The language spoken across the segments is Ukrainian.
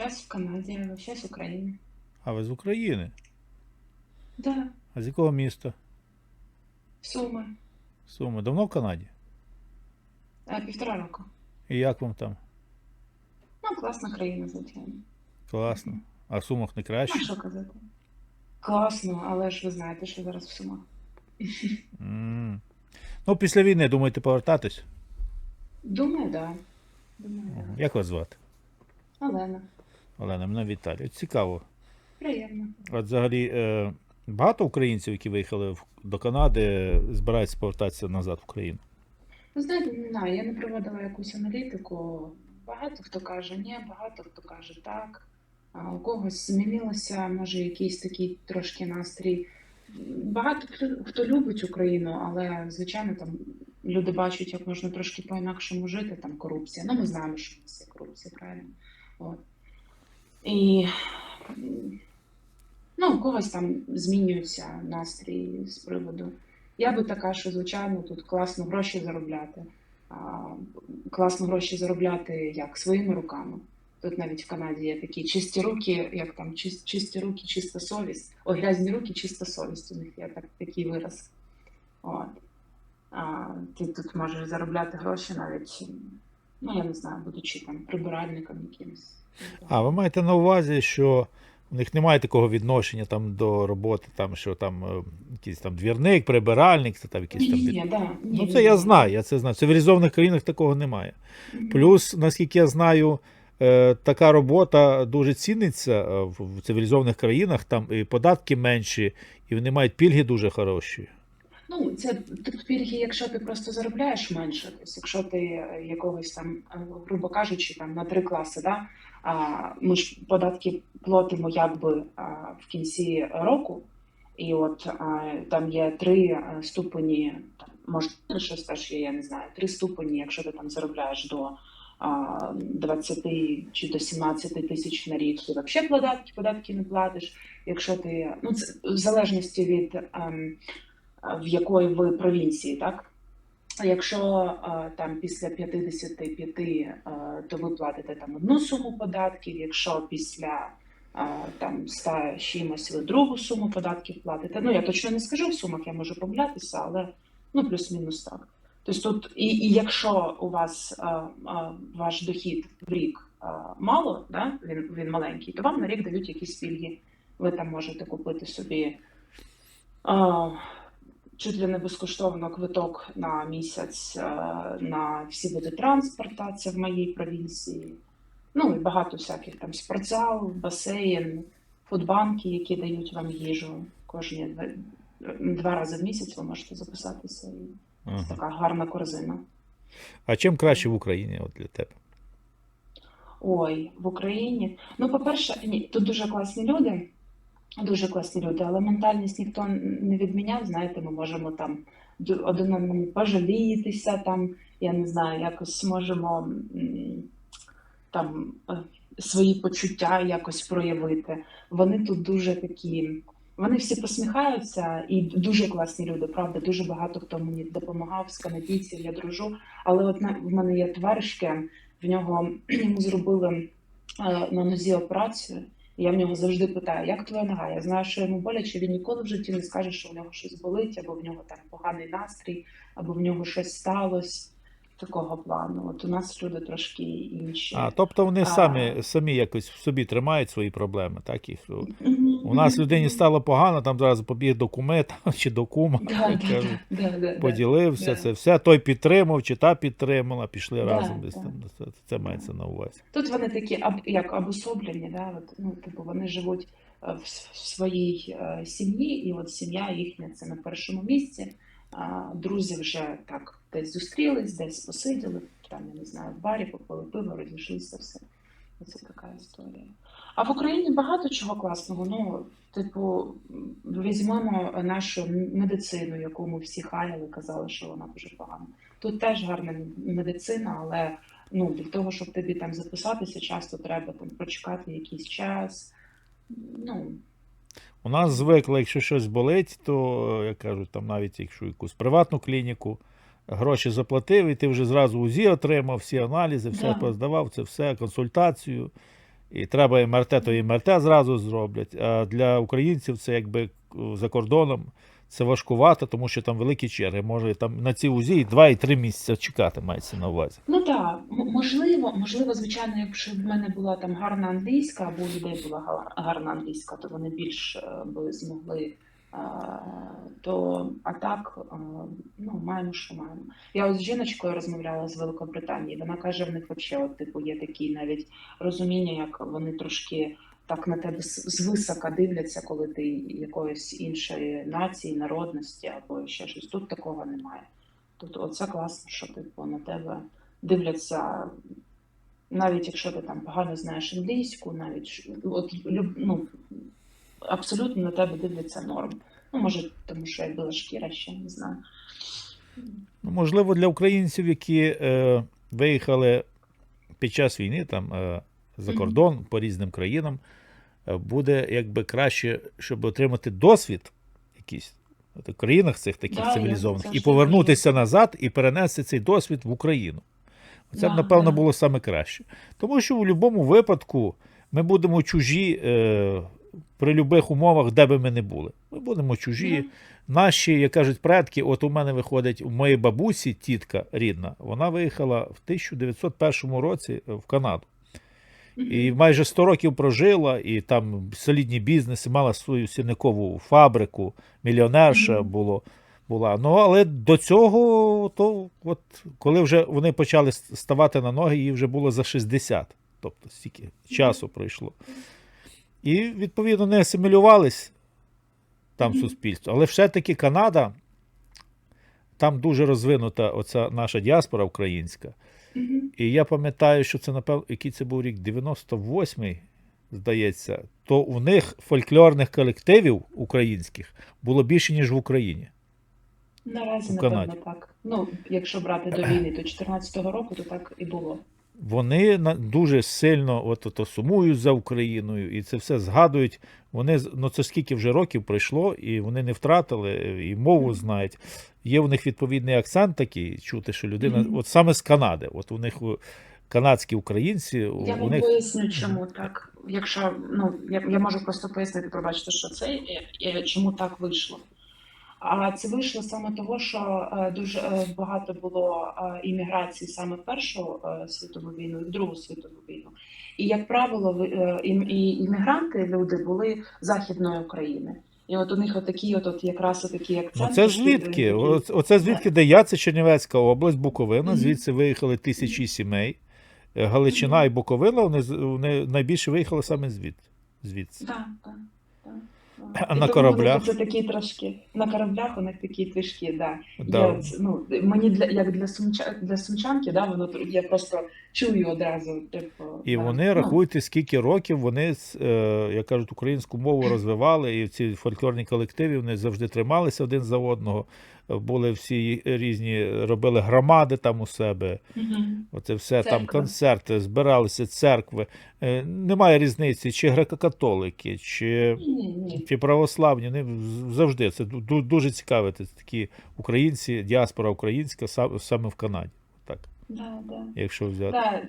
Сейчас в Канаде, а сейчас в Украине. А ви з України? Да, А з якого міста? Суми. Суми. Давно в Канаді? А, півтора року. І як вам там? Ну, класна країна, звичайно. Класно. А в Сумах не А краще? що казати? Класно, але ж ви знаєте, що зараз в Сумах. М. Ну, після війни думаєте повертатись? Думаю, да. Думаю, да. Як вас звати? Олена. Олена, мене Віталій. От Цікаво. Приємно. От взагалі е, багато українців, які виїхали до Канади, збираються повертатися назад в Україну. Ви знаєте, не знаю, я не проводила якусь аналітику. Багато хто каже ні, багато хто каже так. А у когось змінилося, може, якийсь такий трошки настрій. Багато хто, любить Україну, але звичайно там люди бачать, як можна трошки по-інакшому жити, там корупція. Ну, ми знаємо, що є корупція, правильно. От. І ну, у когось там змінюється настрій з приводу. Я би така, що звичайно тут класно гроші заробляти. А, класно гроші заробляти як своїми руками. Тут навіть в Канаді є такі чисті руки, як там чис- чисті руки, чиста совість. Ой, грязні руки, чиста совість. У них є так, такий вираз. От. А, ти тут можеш заробляти гроші навіть, ну я не знаю, будучи там прибиральником якимось. А ви маєте на увазі, що у них немає такого відношення там до роботи, там що там е, якийсь там двірник, прибиральник, це там якийсь там. Ні, від- да, ні, Ну, ні, це я ні. знаю, я це знаю. В цивілізованих країнах такого немає. Плюс, наскільки я знаю, е, така робота дуже ціниться е, в в цивілізованих країнах, там і податки менші, і вони мають пільги дуже хороші. Ну, це тут пільги, якщо ти просто заробляєш менше, тобто якщо ти е, якогось там, е, грубо кажучи, там на три класи, да, ми ж податки платимо якби в кінці року, і от там є три е, ступені, може щось теж є, я не знаю, три ступені, якщо ти там заробляєш до а, 20 чи до 17 тисяч на рік, ти взагалі податки, податки не платиш. Якщо ти, ну це в залежності від. ем, в якої ви провінції, так? Якщо там після 55, е, то ви платите там одну суму податків, якщо після там 100 чимось ви другу суму податків платите. Ну я точно не скажу в сумах, я можу помилятися, але ну плюс-мінус так. Тобто тут, і, і якщо у вас ваш дохід в рік мало, да, він, він маленький, то вам на рік дають якісь пільги. Ви там можете купити собі. Чуть ли не безкоштовно квиток на місяць е, на всі види транспорта, це в моїй провінції. Ну і багато всяких там спортзал, басейн, фудбанки, які дають вам їжу. Кожні два, два рази в місяць ви можете записатися. І Ага. така гарна корзина. А чим краще в Україні от для тебе? Ой, в Україні. Ну, по-перше, ні, тут дуже класні люди. Дуже класні люди, але ментальність ніхто не відміняв. Знаєте, ми можемо там один одному пожалітися, там, я не знаю, якось можемо там е, свої почуття якось проявити. Вони тут дуже такі. Вони всі посміхаються і дуже класні люди, правда. Дуже багато хто мені допомагав з канадійців, я дружу. Але от в мене є товаришки, в нього йому зробили е, на нозі операцію. Я в нього завжди питаю, як твоя нога? Я знаю, що йому боляче, він ніколи в житті не скаже, що в нього щось болить, або в нього там поганий настрій, або в нього щось сталося. Такого плану. От у нас люди трошки інші. А, тобто вони А. самі, самі якось в собі тримають свої проблеми, так? Їх, Мгм, у нас людині стало погано, там зараз побіг до куми там, чи до кума, Да, да, да, да, да, поділився, да. це все, той підтримав, чи та підтримала, пішли Да, разом десь да. там. Це, це мається на увазі. Тут вони такі аб- як обособлені, да? от, ну, типу, вони живуть е, в в своїй е, сім'ї, і от сім'я їхня це на першому місці. Друзі вже так десь зустрілись, десь посиділи, там, я не знаю, в барі попили пиво, розійшлися, все. Це така історія. А в Україні багато чого класного. Ну, типу, візьмемо нашу медицину, яку ми всі хаяли, казали, що вона дуже погана. Тут теж гарна медицина, але ну, для того, щоб тобі там записатися, часто треба там прочекати якийсь час. Ну, У нас звикли, якщо щось болить, то, як кажуть, там навіть якщо якусь приватну клініку, гроші заплатив, і ти вже зразу УЗІ отримав, всі аналізи, все Да. поздавав, це все, консультацію. І треба МРТ, то МРТ зразу зроблять. А для українців це якби е, за кордоном це важкувато, тому що там великі черги. Може там на ці УЗІ 2 і 3 місяці чекати мається на увазі. Ну так, можливо, можливо, звичайно, якщо в мене була там гарна англійська, або у людей була гарна англійська, то вони більш е, би змогли. е, То а так, е, ну маємо, що маємо. Я ось з жіночкою розмовляла з Великобританії. Вона каже, в них взагалі, от, типу, є такі навіть розуміння, як вони трошки так на тебе звисока дивляться, коли ти якоїсь іншої нації, народності або ще щось. Тут такого немає. Тут оце класно, що типу на тебе дивляться, навіть якщо ти там погано знаєш англійську, навіть от ну, абсолютно на тебе дивляться норм. Ну, може, тому що я біла шкіра ще не знаю. Ну, можливо, для українців, які е, виїхали під час війни там, е, за кордон по різним країнам, е, буде якби краще, щоб отримати досвід якийсь в країнах цих таких Да, цивілізованих, і повернутися назад і перенести цей досвід в Україну. Це б, Да, напевно, да. було саме краще. Тому що в будь-якому випадку ми будемо чужі е, при будь-яких умовах, де би ми не були. Ми будемо чужі. Наші, як кажуть, предки, от у мене виходить, у моєї бабусі, тітка рідна, вона виїхала в 1901 році в Канаду. І майже 100 років прожила, і там солідні бізнеси, мала свою сірникову фабрику, мільйонерша було, була. Ну, але до цього, то от, коли вже вони почали ставати на ноги, їй вже було за 60. Тобто стільки часу пройшло. І, відповідно, не асимілювались там суспільство. Але все-таки Канада, там дуже розвинута оця наша діаспора українська. І я пам'ятаю, що це, напевно, який це був рік, 98-й, здається, то у них фольклорних колективів українських було більше, ніж в Україні. Наразі, напевно, так. Ну, якщо брати до війни, то 14-го року, то так і було. Вони дуже сильно от, от, сумують за Україною, і це все згадують. Вони ну це скільки вже років пройшло, і вони не втратили, і мову знають. Є у них відповідний акцент такий, чути, що людина, Мгм. от саме з Канади, от у них канадські українці, Я у вам них поясню, чому так. Якщо ну я, я можу просто пояснити, пробачте, що це і, і чому так вийшло. А це вийшло саме того, що е, дуже е, багато було е, імміграції саме в Першу світову війну і в Другу світову війну. І як правило, і іммігранти люди були західної України. І от у них отакі, от, от якраз отакі Ну, акценти. це ж звідки? Оце- звідки, де я, це Чернівецька область, Буковина. Звідси виїхали тисячі сімей. Галичина і Буковина, вони, вони найбільше виїхали саме звідти. звідси. Так, так, так. А на кораблях? Це такі трошки на кораблях у них такі трішки, да. Да. Я, ну, мені для як для сумча для сумчанки, да, воно я просто чую одразу. Типу, І да. вони Ну, рахуйте, скільки років вони, е, як кажуть, українську мову розвивали, і ці фольклорні колективи вони завжди трималися один за одного. Е, Були всі різні, робили громади там у себе. мгм. Оце все там концерти, збиралися церкви. Е, Немає різниці, чи греко-католики, чи, Ні, чи православні. З- завжди це дуже цікаве. Це такі українці, діаспора українська саме в Канаді. Так, Да, да. якщо взяти. Да,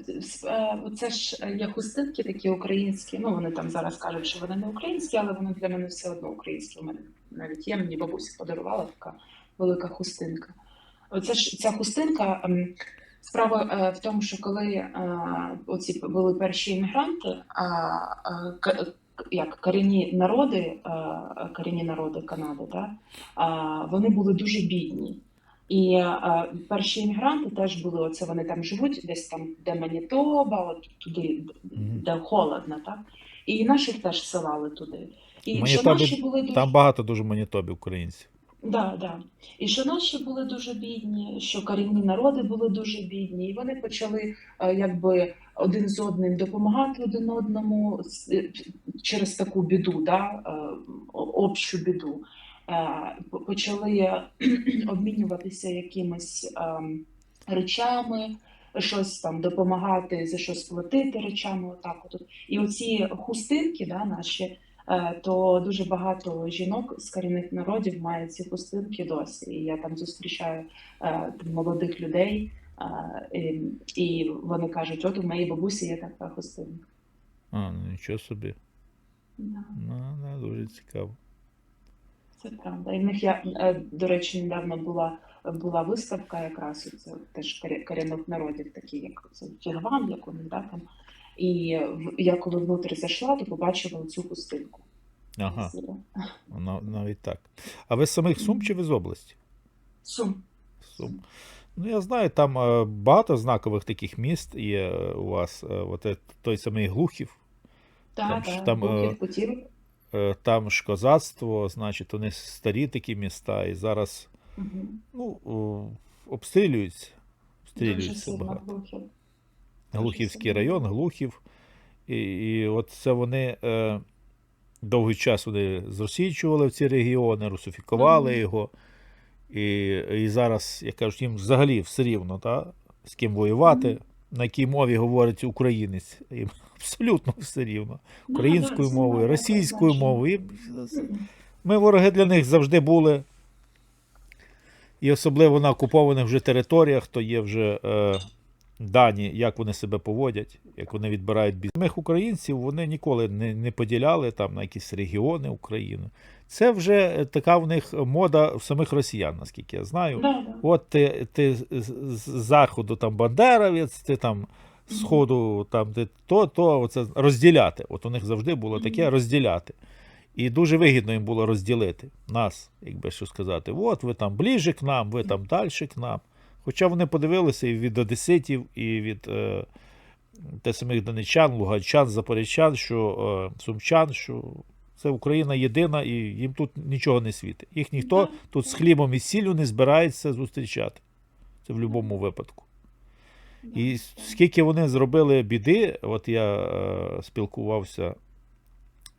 е, це ж е, є хустинки такі українські. Ну вони там зараз кажуть, що вони не українські, але вони для мене все одно українські. У мене навіть є, мені бабуся подарувала така велика хустинка. Оце ж ця хустинка. ем, Справа е, в тому, що коли е, оці були перші іммігранти, а, е, як корінні народи, корінні народи Канади, да, вони були дуже бідні. І перші іммігранти теж були, оце вони там живуть, десь там, де Манітоба, от туди, де холодно, так? І наших теж селали туди. І що наші були дуже Там багато дуже монітобів українців. Да, да. І що наші були дуже бідні, що корінні народи були дуже бідні, і вони почали е, якби один з одним допомагати один одному е, через таку біду, да, е, общу біду. Почали обмінюватися якимись ем, речами, щось там допомагати за щось платити речами. Отак от. І оці хустинки, да, наші. Е, то дуже багато жінок з корінних народів мають ці хустинки досі. І я там зустрічаю е, молодих людей, е, і, вони кажуть, от у моєї бабусі є така хустинка. А, ну нічого собі. Да. Ну, ну, дуже цікаво. Це правда. І в них я, до речі, недавно була, була виставка якраз це теж корінних народів, такі як це як вони, да, там. І я коли внутрі зайшла, то побачила цю пустинку. Ага, нав- навіть так. А ви з самих Сум чи ви з області? Сум. Сум. Ну, я знаю, там е, багато знакових таких міст є е, у вас. Е, От той самий Глухів, Так, ж так, там, Путів. е, там ж козацтво, значить, вони старі такі міста, і зараз Мгм. ну, обстрілюються. Дуже Обстрілюються сильно багато. Глухів. Глухівський район, Глухів. І, і от це вони е, довгий час вони зросійчували в ці регіони, русифікували Мгм. його. І, і зараз, як кажуть, їм взагалі все рівно, та, з ким воювати, Мгм. на якій мові говорить українець. Їм абсолютно все рівно. Да, Українською да, мовою, знаю, російською значення. мовою. Їм- Ми вороги для них завжди були. І особливо на окупованих вже територіях, то є вже е, дані, як вони себе поводять, як вони відбирають бізнес. Самих українців вони ніколи не, не поділяли там на якісь регіони України. Це вже е, така в них мода в самих росіян, наскільки я знаю. Да. От ти, ти з заходу там бандеровець, ти там сходу там ти то, то оце розділяти. От у них завжди було таке розділяти. І дуже вигідно їм було розділити нас, якби що сказати. От ви там ближче к нам, ви там далі к нам. Хоча вони подивилися і від одеситів, і від е, те самих донечан, луганчан, запоріжчан, що е, сумчан, що це Україна єдина, і їм тут нічого не світить. Їх ніхто тут з хлібом і сіллю не будь-яка зустрічати. Це в будь-якому випадку. І скільки вони зробили біди, от я е, спілкувався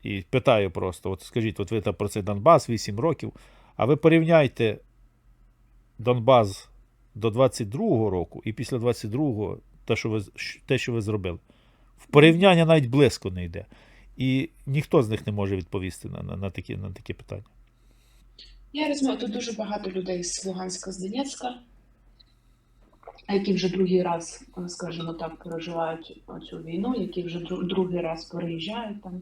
і питаю просто: от скажіть, от ви там про цей Донбас 8 років, а ви порівняйте Донбас до 22-го року і після 22-го те, що ви, те, що ви зробили. В порівняння навіть близько не йде. І ніхто з них не може відповісти на, на, на, такі, на такі питання. Я розумію, тут дуже багато людей з Луганська, з Донецька, які вже другий раз, скажімо так, переживають цю війну, які вже другий раз переїжджають там.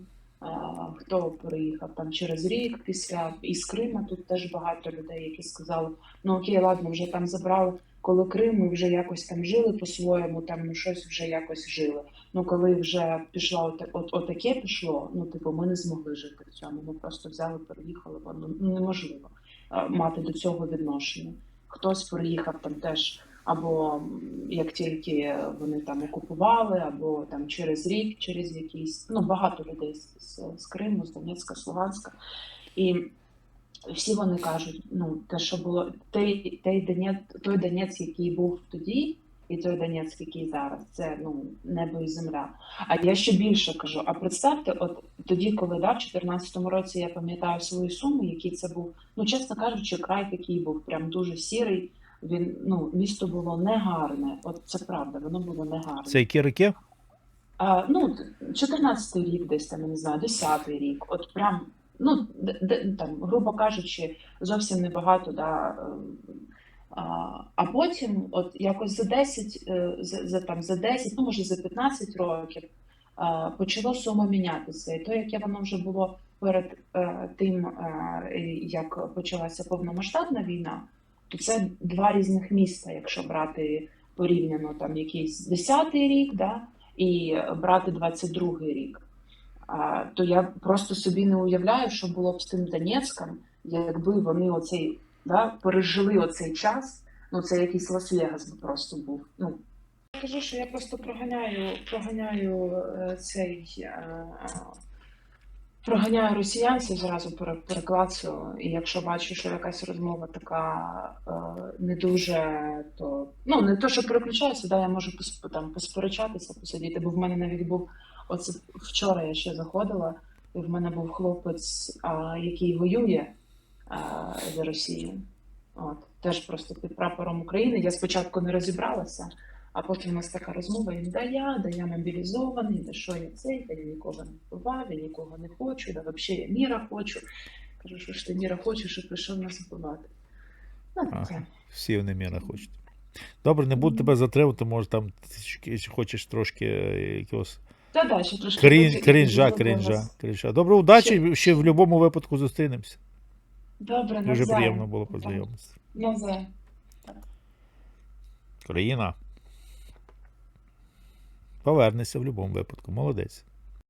Хто переїхав там через рік після із Крима, тут теж багато людей, які сказали, ну окей, ладно, вже там забрали, коли Крим, ми вже якось там жили по-своєму, там ну щось вже якось жили. Ну коли вже пішло от, от, отаке пішло, ну типу, ми не змогли жити в цьому. Ми просто взяли, переїхали, бо ну неможливо мати до цього відношення. Хтось переїхав там теж, або як тільки вони там окупували, або там через рік, через якийсь, ну багато людей з, з, з Криму, з Донецька, з Луганська. І всі вони кажуть, ну те, що було, той, той Донець, той Донець, який був тоді, і той Донець, який зараз, це ну небо і земля. А я ще більше кажу: а представте, от тоді, коли да, в 2014 році я пам'ятаю свої суми, який це був, ну чесно кажучи, край такий був прям дуже сірий. Він ну місто було негарне. От це правда, воно було негарне. Це які роки? А, ну, 14 рік, десь там, я не знаю, 10-й рік. От прям, ну, де, там, грубо кажучи, зовсім небагато, да. е, А, потім, от якось за 10, е, за, за, там, за 10, ну може за 15 років, а, почало сума мінятися. І то, яке воно вже було перед е, тим, е, як почалася повномасштабна війна, то це два різних міста, якщо брати порівняно там якийсь 10-й рік, да, і брати 22-й рік. А, то я просто собі не уявляю, що було б з тим Донецьком, якби вони оцей да, пережили оцей час. Ну це якийсь Лас-Вегас би просто був. Ну кажу, що я просто проганяю, проганяю е, цей. е, е, Проганяю росіянців зразу пере- переклацую, і якщо бачу, що якась розмова така е, не дуже, то ну не то, що переключаюся, да, я можу там посперечатися, посидіти, бо в мене навіть був оце вчора я ще заходила, і в мене був хлопець, а, який воює а, за Росію. От, теж просто під прапором України. Я спочатку не розібралася, а потім у нас така розмова, він да я, да я мобілізований, да що я цей, да я нікого не вбивав, я нікого не хочу, да взагалі я міра хочу. Кажу, що ж ти міра хочеш і прийшов нас вбивати. Ну, таке. Всі вони міра хочуть. Добре, не буду тебе затримувати, може там ти хочеш трошки е, якогось Та да, ще трошки Крін, крінжа, крінжа, крінжа. Добре, удачі, ще в будь-якому випадку зустрінемося. Добре, Дуже приємно було познайомитися. Навзаєм. Країна. Повернеться в будь-якому випадку. Молодець.